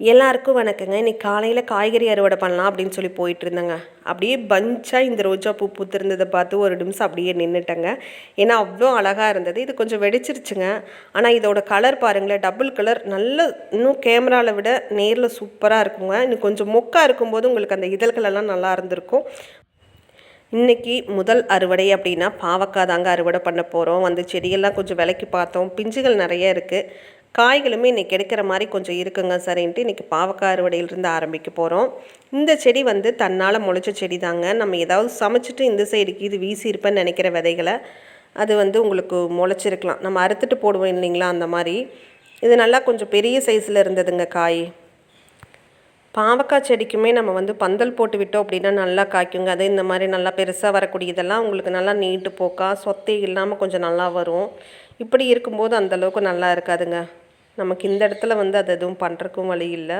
எல்லாருக்கும் வணக்கங்க. இன்னைக்கு காலையில் காய்கறி அறுவடை பண்ணலாம் அப்படின்னு சொல்லி போயிட்டு இருந்தேங்க அப்படியே பஞ்சாக இந்த ரோஜா பூ பூத்திருந்ததை பார்த்து ஒரு நிமிஷம் அப்படியே நின்றுட்டேங்க ஏன்னா அவ்வளோ அழகாக இருந்தது. இது கொஞ்சம் வெடிச்சிருச்சுங்க. ஆனால் இதோட கலர் பாருங்களேன். டபுள் கலர் நல்ல இன்னும் கேமராவில் விட நேரில் சூப்பராக இருக்குங்க. இன்னும் கொஞ்சம் மொக்காக இருக்கும்போது உங்களுக்கு அந்த இதழ்களெல்லாம் நல்லா இருந்திருக்கும். இன்றைக்கி முதல் அறுவடை அப்படின்னா பாவக்காய் தாங்க அறுவடை பண்ண போகிறோம் வந்து செடியெல்லாம் கொஞ்சம் விலைக்கு பார்த்தோம். பிஞ்சுகள் நிறைய இருக்குது காய்களுமே இன்றைக்கி எடுக்கிற மாதிரி கொஞ்சம் இருக்குங்க சரின்ட்டு இன்றைக்கி பாவக்காய் அறுவடையிலிருந்து ஆரம்பிக்க போகிறோம் இந்த செடி வந்து தன்னால் முளைச்ச செடி தாங்க நம்ம ஏதாவது சமைச்சிட்டு இந்த சைடுக்கு இது வீசியிருப்பேன்னு நினைக்கிற விதைகளை அது வந்து உங்களுக்கு முளைச்சிருக்கலாம். நம்ம அறுத்துட்டு போடுவோம் இல்லைங்களா அந்த மாதிரி. இது நல்லா கொஞ்சம் பெரிய சைஸில் இருந்ததுங்க காய். பாவக்காய் செடிக்குமே நம்ம வந்து பந்தல் போட்டு விட்டோம் அப்படின்னா நல்லா காய்க்குங்க. அது இந்த மாதிரி நல்லா பெருசாக வரக்கூடியதெல்லாம் உங்களுக்கு நல்லா நீட்டு போக்கா சொத்தை இல்லாமல் கொஞ்சம் நல்லா வரும். இப்படி இருக்கும்போது அந்தளவுக்கு நல்லா இருக்காதுங்க. நமக்கு இந்த இடத்துல வந்து அது எதுவும் பண்ணுறக்கும் வழி இல்லை.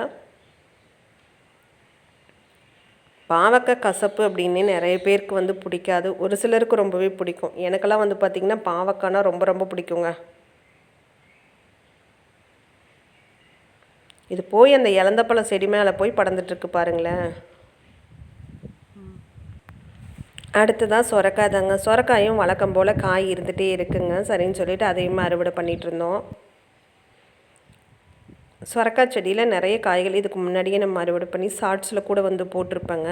பாவக்காய் கசப்பு அப்படின்னு நிறைய பேருக்கு வந்து பிடிக்காது. ஒரு சிலருக்கு ரொம்பவே பிடிக்கும். எனக்கெல்லாம் வந்து பார்த்திங்கன்னா பாவக்காய்னா ரொம்ப ரொம்ப பிடிக்குங்க. இது போய் அந்த இலந்தப்பழ செடி மேலே போய் படந்துட்டுருக்கு பாருங்களேன். அடுத்ததாக சொரக்காய் தாங்க. சொரக்காயும் வழக்கம் போல் காய் இருந்துகிட்டே இருக்குங்க. சரின்னு சொல்லிட்டு அதையும் அறுவடை பண்ணிகிட்டு இருந்தோம். சொரக்காய் செடியில் நிறைய காய்கள் இதுக்கு முன்னாடியே நம்ம அறுவடை பண்ணி ஷார்ட்ஸில் கூட வந்து போட்டிருப்பேங்க.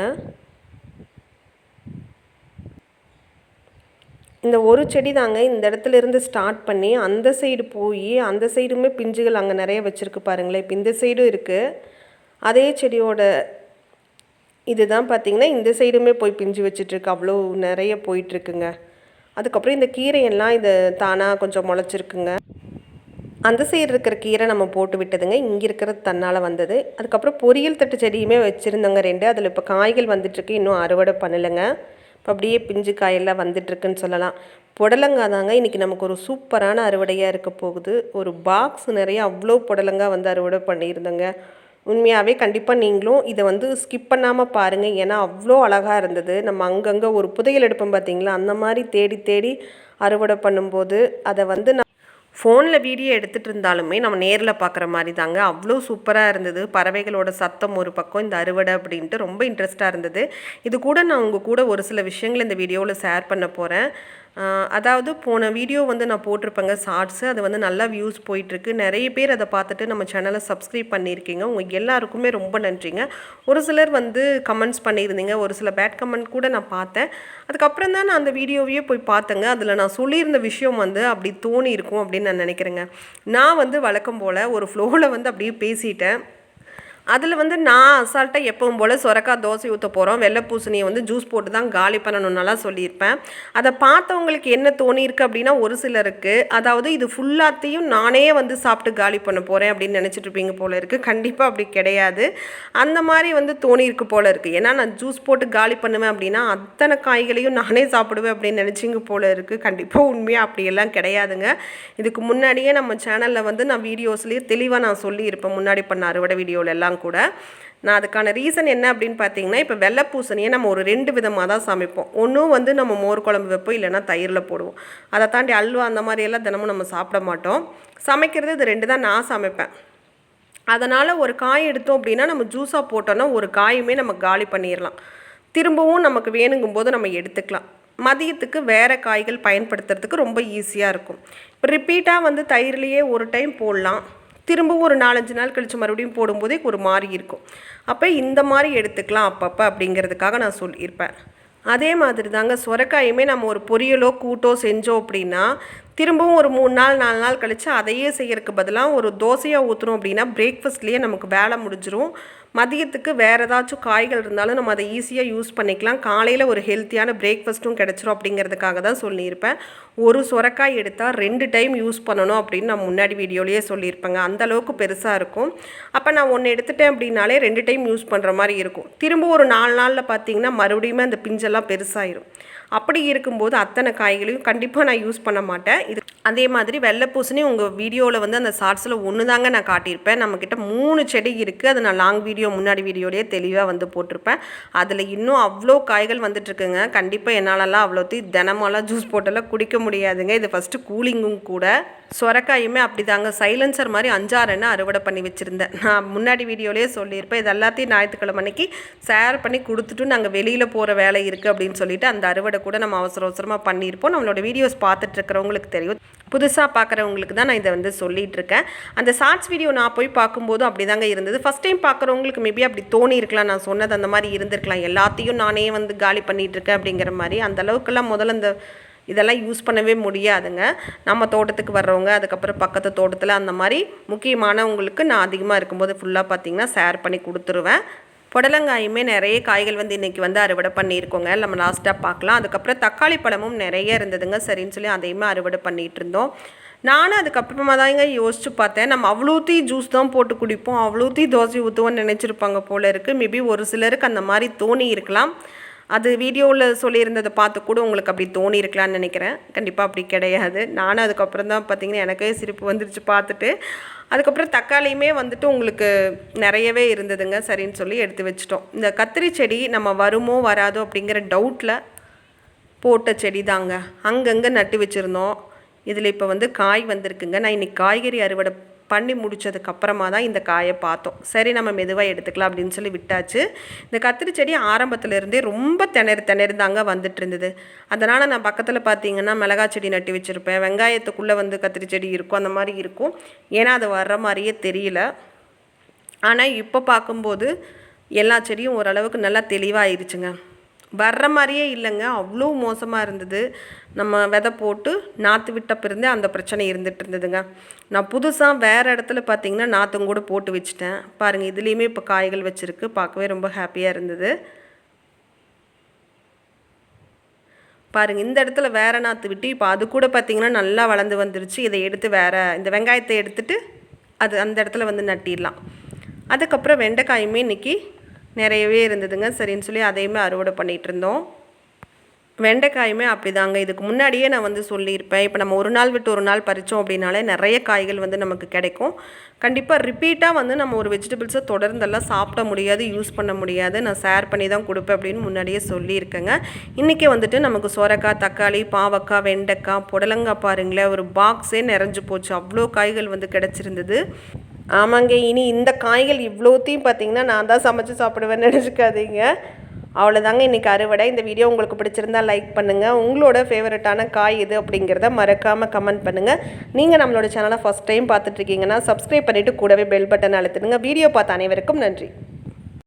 இந்த ஒரு செடி தாங்க இந்த இடத்துல இருந்து ஸ்டார்ட் பண்ணி அந்த சைடு போய் அந்த சைடுமே பிஞ்சுகள் அங்கே நிறைய வச்சுருக்கு பாருங்களேன். இப்போ இந்த சைடும் இருக்குது அதே செடியோட இதுதான் பார்த்திங்கன்னா இந்த சைடுமே போய் பிஞ்சு வச்சிட்ருக்கு. அவ்வளோ நிறைய போயிட்டுருக்குங்க அதுக்கப்புறம் இந்த கீரையெல்லாம் இது தானாக கொஞ்சம் முளைச்சிருக்குங்க. அந்த சைடு இருக்கிற கீரை நம்ம போட்டு விட்டதுங்க. இங்கே இருக்கிறது தன்னால் வந்தது. அதுக்கப்புறம் பொரியல் தட்டு செடியுமே வச்சுருந்தோங்க ரெண்டு. அதில் இப்போ காய்கள் வந்துட்டுருக்கு. இன்னும் அறுவடை பண்ணலைங்க. இப்போ அப்படியே பிஞ்சு காயெல்லாம் வந்துட்டுருக்குன்னு சொல்லலாம். புடலங்காய் தாங்க. இன்றைக்கி நமக்கு ஒரு சூப்பரான அறுவடையாக இருக்க போகுது. ஒரு பாக்ஸ் நிறைய அவ்வளோ புடலங்காய் வந்து அறுவடை பண்ணியிருந்தோங்க. உண்மையாகவே கண்டிப்பாக நீங்களும் இதை வந்து ஸ்கிப் பண்ணாமல் பாருங்கள் ஏன்னா அவ்வளோ அழகாக இருந்தது. நம்ம அங்கங்கே ஒரு புதையல் எடுப்போம் பார்த்தீங்களா அந்த மாதிரி தேடி தேடி அறுவடை பண்ணும்போது அதை வந்து நான் ஃபோனில் வீடியோ எடுத்துகிட்டு இருந்தாலுமே நம்ம நேரில் பார்க்குற மாதிரி தாங்க அவ்வளோ சூப்பராக இருந்தது. பறவைகளோட சத்தம் ஒரு பக்கம் இந்த அறுவடை அப்படின்ட்டு ரொம்ப இன்ட்ரெஸ்ட்டாக இருந்தது. இது கூட நான் உங்கள் கூட ஒரு சில விஷயங்களை இந்த வீடியோவில் ஷேர் பண்ண போகிறேன் அதாவது போன வீடியோ வந்து நான் போட்டிருப்பேங்க ஷார்ட்ஸு அது வந்து நல்லா வியூஸ் போயிட்டுருக்கு. நிறைய பேர் அதை பார்த்துட்டு நம்ம சேனலை சப்ஸ்கிரைப் பண்ணியிருக்கீங்க. உங்கள் எல்லாருக்குமே ரொம்ப நன்றிங்க. ஒரு சிலர் வந்து கமெண்ட்ஸ் பண்ணியிருந்தீங்க. ஒரு சில பேட் கமெண்ட் கூட நான் பார்த்தேன். அதுக்கப்புறம் தான் நான் அந்த வீடியோவையே போய் பார்த்தேங்க. அதில் நான் சொல்லியிருந்த விஷயம் வந்து அப்படி தோணி இருக்கும் அப்படின்னு நான் நினைக்கிறேங்க. நான் வந்து வழக்கம் போல் ஒரு ஃப்ளோவில் வந்து அப்படியே பேசிட்டேன். அதில் வந்து நான் அசால்ட்டாக எப்பவும் போல் சொரக்காய் தோசை ஊற்ற போகிறோம் வெள்ளை பூசணியை வந்து ஜூஸ் போட்டு தான் காலி பண்ணணும்னலாம் சொல்லியிருப்பேன். அதை பார்த்தவங்களுக்கு என்ன தோணியிருக்கு அப்படின்னா ஒரு சிலருக்கு அதாவது இது ஃபுல்லாத்தையும் நானே வந்து சாப்பிட்டு காலி பண்ண போகிறேன் அப்படின்னு நினச்சிட்டு இருப்பீங்க போல் இருக்குது கண்டிப்பாக அப்படி கிடையாது. அந்த மாதிரி வந்து தோணியிருக்கு போல் இருக்குது ஏன்னா நான் ஜூஸ் போட்டு காலி பண்ணுவேன் அப்படின்னா அத்தனை காய்களையும் நானே சாப்பிடுவேன் அப்படின்னு நினச்சிங்க போல் இருக்குது கண்டிப்பாக உண்மையாக அப்படியெல்லாம் கிடையாதுங்க. இதுக்கு முன்னாடியே நம்ம சேனலில் வந்து நான் வீடியோஸ்லேயே தெளிவாக நான் சொல்லியிருப்பேன். முன்னாடி பண்ண அறுவடை வீடியோவில் எல்லாம் கூட. நான் அதுக்கான ரீசன் என்ன அப்படின்னு பார்த்தீங்கன்னா இப்போ வெள்ளை பூசணியை நம்ம ஒரு ரெண்டு விதமாக தான் சமைப்போம். ஒன்றும் வந்து நம்ம மோர் குழம்பு வைப்போம் இல்லைன்னா தயிரில் போடுவோம். அதை தாண்டி அல்வா அந்த மாதிரியெல்லாம் தினமும் நம்ம சாப்பிட மாட்டோம். சமைக்கிறது இது ரெண்டு தான் நான் சமைப்பேன். அதனால் ஒரு காய் எடுத்தோம் அப்படின்னா நம்ம ஜூஸாக போட்டோன்னா ஒரு காயுமே நம்ம காலி பண்ணிடலாம். திரும்பவும் நமக்கு வேணுங்கும் போது நம்ம எடுத்துக்கலாம். மதியத்துக்கு வேறு காய்கள் பயன்படுத்துறதுக்கு ரொம்ப ஈஸியாக இருக்கும். இப்போ ரிப்பீட்டாக வந்து தயிர்லேயே ஒரு டைம் போடலாம். திரும்பவும் ஒரு நாலஞ்சு நாள் கழித்து மறுபடியும் போடும்போதே ஒரு மாதிரி இருக்கும். அப்போ இந்த மாதிரி எடுத்துக்கலாம் அப்பப்போ அப்படிங்கிறதுக்காக நான் சொல்லியிருப்பேன். அதே மாதிரி தாங்க சுரக்காயுமே நம்ம ஒரு பொரியலோ கூட்டோ செஞ்சோம் அப்படின்னா திரும்பவும் ஒரு மூணு நாள் நாலு நாள் கழித்து அதையே செய்யறதுக்கு பதிலாக ஒரு தோசையாக ஊற்றுறோம் அப்படின்னா பிரேக்ஃபாஸ்ட்லேயே நமக்கு வேலை முடிஞ்சிரும். மதியத்துக்கு வேறு ஏதாச்சும் காய்கள் இருந்தாலும் நம்ம அதை ஈஸியாக யூஸ் பண்ணிக்கலாம். காலையில் ஒரு ஹெல்த்தியான பிரேக்ஃபாஸ்ட்டும் கிடச்சிரும் அப்படிங்கிறதுக்காக தான் சொல்லியிருப்பேன். ஒரு சுரக்காய் எடுத்தால் ரெண்டு டைம் யூஸ் பண்ணணும் அப்படின்னு நான் முன்னாடி வீடியோலேயே சொல்லியிருப்பேங்க. அந்தளவுக்கு பெருசாக இருக்கும். அப்போ நான் ஒன்று எடுத்துட்டேன் அப்படின்னாலே ரெண்டு டைம் யூஸ் பண்ணுற மாதிரி இருக்கும். திரும்ப ஒரு நாலு நாளில் பார்த்தீங்கன்னா மறுபடியுமே அந்த பிஞ்செல்லாம் பெருசாகிடும் அப்படி இருக்கும்போது அத்தனை காய்களையும் கண்டிப்பாக நான் யூஸ் பண்ண மாட்டேன். இது அதே மாதிரி வெள்ளை பூசணி உங்கள் வீடியோவில் வந்து அந்த ஷார்ட்ஸில் ஒன்று தாங்க நான் காட்டியிருப்பேன். நம்மக்கிட்ட மூணு செடி இருக்குது அது நான் லாங் வீடியோ முன்னாடி வீடியோலேயே தெளிவாக வந்து போட்டிருப்பேன். அதில் இன்னும் அவ்வளோ காய்கள் வந்துட்டுருக்குங்க. கண்டிப்பாக என்னாலலாம் அவ்வளோத்தையும் தினமெல்லாம் ஜூஸ் போட்டெல்லாம் குடிக்க முடியாதுங்க. இது ஃபஸ்ட்டு கூலிங்கும் கூட. சொரக்காயுமே அப்படி தாங்க சைலன்சர் மாதிரி அஞ்சாறுன்னு அறுவடை பண்ணி வச்சுருந்தேன். நான் முன்னாடி வீடியோலேயே சொல்லியிருப்பேன். இது எல்லாத்தையும் ஞாயிற்றுக்கிழமை அன்னைக்கு ஷேர் பண்ணி கொடுத்துட்டு நாங்கள் வெளியில் போகிற வேலை இருக்குது அப்படின்னு சொல்லிட்டு அந்த அறுவடை கூட நம்ம அவசர அவசரமாக பண்ணியிருப்போம். நம்மளோட வீடியோஸ் பார்த்துட்டு இருக்கிறவங்களுக்கு தெரியும். புதுசாக பார்க்குறவங்களுக்கு தான் நான் இதை வந்து சொல்லிட்டு இருக்கேன் அந்த ஷார்ட்ஸ் வீடியோ நான் போய் பார்க்கும்போதும் அப்படி தாங்க இருந்தது. ஃபஸ்ட் டைம் பார்க்குறவங்களுக்கு மேபி அப்படி தோணி இருக்கலாம் நான் சொன்னது அந்த மாதிரி இருந்திருக்கலாம். எல்லாத்தையும் நானே வந்து காலி பண்ணிகிட்ருக்கேன் இருக்கேன் அப்படிங்கிற மாதிரி. அந்த அளவுக்குலாம் முதல்ல இந்த இதெல்லாம் யூஸ் பண்ணவே முடியாதுங்க. நம்ம தோட்டத்துக்கு வர்றவங்க அதுக்கப்புறம் பக்கத்து தோட்டத்தில் அந்த மாதிரி முக்கியமானவங்களுக்கு நான் அதிகமாக இருக்கும்போது ஃபுல்லாக பார்த்திங்கன்னா ஷேர் பண்ணி கொடுத்துருவேன். புடலங்காயுமே நிறைய காய்கள் வந்து இன்றைக்கி வந்து அறுவடை பண்ணியிருக்கோங்க. நம்ம லாஸ்ட்டாக பார்க்கலாம். அதுக்கப்புறம் தக்காளி பழமும் நிறைய இருந்ததுங்க சரின்னு சொல்லி அதையுமே அறுவடை பண்ணிகிட்டு இருந்தோம் நானும் அதுக்கப்புறமா தாங்க யோசிச்சு பார்த்தேன். நம்ம அவ்வளோத்தி ஜூஸ் தான் போட்டு குடிப்போம். அவ்வளோத்தி தோசை ஊற்றுவோன்னு நினச்சிருப்பாங்க போல இருக்குது மேபி ஒரு சிலருக்கு அந்த மாதிரி தோணி இருக்கலாம். அது வீடியோவில் சொல்லியிருந்ததை பார்த்து கூட உங்களுக்கு அப்படி தோணி இருக்கலாம்னு நினைக்கிறேன். கண்டிப்பாக அப்படி கிடையாது. நானும் அதுக்கப்புறம் தான் பார்த்தீங்கன்னா எனக்கே சிரிப்பு வந்துருச்சு பார்த்துட்டு. அதுக்கப்புறம் தக்காளியுமே வந்துட்டு உங்களுக்கு நிறையவே இருந்ததுங்க. சரின்னு சொல்லி எடுத்து வச்சிட்டோம். இந்த கத்திரி செடி நம்ம வருமோ வராதோ அப்படிங்கிற டவுட்டில் போட்ட செடி தாங்க அங்கங்கே நட்டு வச்சுருந்தோம். இதில் இப்போ வந்து காய் வந்திருக்குங்க. நான் இன்றைக்கி காய்கறி அறுவடை பண்ணி முடிச்சதுக்கு அப்புறமா தான் இந்த காயை பார்த்தோம். சரி நம்ம மெதுவாக எடுத்துக்கலாம் அப்படின்னு சொல்லி விட்டாச்சு. இந்த கத்திரி செடி ஆரம்பத்துலேருந்தே ரொம்ப திணறு திணறு வந்துட்டு இருந்தது அதனால் நான் பக்கத்தில் பார்த்தீங்கன்னா மிளகாய் செடி நட்டி வச்சுருப்பேன். வெங்காயத்துக்குள்ளே வந்து கத்திரி செடி இருக்கும் அந்த மாதிரி இருக்கும். ஏன்னா அது வர்ற மாதிரியே தெரியல. ஆனால் இப்போ பார்க்கும்போது எல்லா செடியும் ஓரளவுக்கு நல்லா தெளிவாயிருச்சுங்க. வர்ற மாதிரியே இல்லைங்க. அவ்வளோ மோசமாக இருந்தது. நம்ம விதை போட்டு நாற்று விட்டப்பிருந்தே அந்த பிரச்சனை இருந்துகிட்டு இருந்ததுங்க. நான் புதுசாக வேறு இடத்துல பார்த்தீங்கன்னா நாற்றும் கூட போட்டு வச்சுட்டேன். பாருங்கள் இதுலேயுமே இப்போ காய்கள் வச்சுருக்கு. பார்க்கவே ரொம்ப ஹாப்பியாக இருந்தது. பாருங்கள் இந்த இடத்துல வேற நாற்று விட்டு இப்போ அது கூட பார்த்திங்கன்னா நல்லா வளர்ந்து வந்துருச்சு. இதை எடுத்து வேறு இந்த வெங்காயத்தை எடுத்துகிட்டு அது அந்த இடத்துல வந்து நட்டிடலாம். அதுக்கப்புறம் வெண்டைக்காயுமே இன்றைக்கி நிறையவே இருந்ததுங்க. சரின்னு சொல்லி அதையுமே அறுவடை பண்ணிகிட்டு இருந்தோம் வெண்டைக்காயுமே அப்படி தாங்க இதுக்கு முன்னாடியே நான் வந்து சொல்லியிருப்பேன். இப்போ நம்ம ஒரு நாள் விட்டு ஒரு நாள் பறித்தோம் அப்படின்னாலே நிறைய காய்கள் வந்து நமக்கு கிடைக்கும். கண்டிப்பாக ரிப்பீட்டாக வந்து நம்ம ஒரு வெஜிடபிள்ஸை தொடர்ந்தெல்லாம் சாப்பிட முடியாது யூஸ் பண்ண முடியாது. நான் ஷேர் பண்ணி தான் கொடுப்பேன் அப்படின்னு முன்னாடியே சொல்லியிருக்கேங்க. இன்றைக்கி வந்துட்டு நமக்கு சொரக்காய் தக்காளி பாவக்காய் வெண்டைக்காய் புடலங்காய் பாருங்களேன். ஒரு பாக்ஸே நிறைஞ்சு போச்சு. அவ்வளோ காய்கள் வந்து கிடச்சிருந்தது. ஆமாங்க இனி இந்த காய்கள் இவ்வளோத்தையும் பார்த்தீங்கன்னா நான் தான் சமைச்சு சாப்பிடுவேன்னு நினச்சிக்காதீங்க. அவ்வளோதாங்க இன்றைக்கி அறுவடை. இந்த வீடியோ உங்களுக்கு பிடிச்சிருந்தா லைக் பண்ணுங்கள் உங்களோட ஃபேவரட்டான காய் எது அப்படிங்கிறத மறக்காமல் கமெண்ட் பண்ணுங்கள் நீங்கள் நம்மளோட சேனலை ஃபஸ்ட் டைம் பார்த்துட்ருக்கீங்கன்னா சப்ஸ்கிரைப் பண்ணிவிட்டு கூடவே பெல் பட்டன் அழுத்துடுங்க. வீடியோ பார்த்த அனைவருக்கும் நன்றி.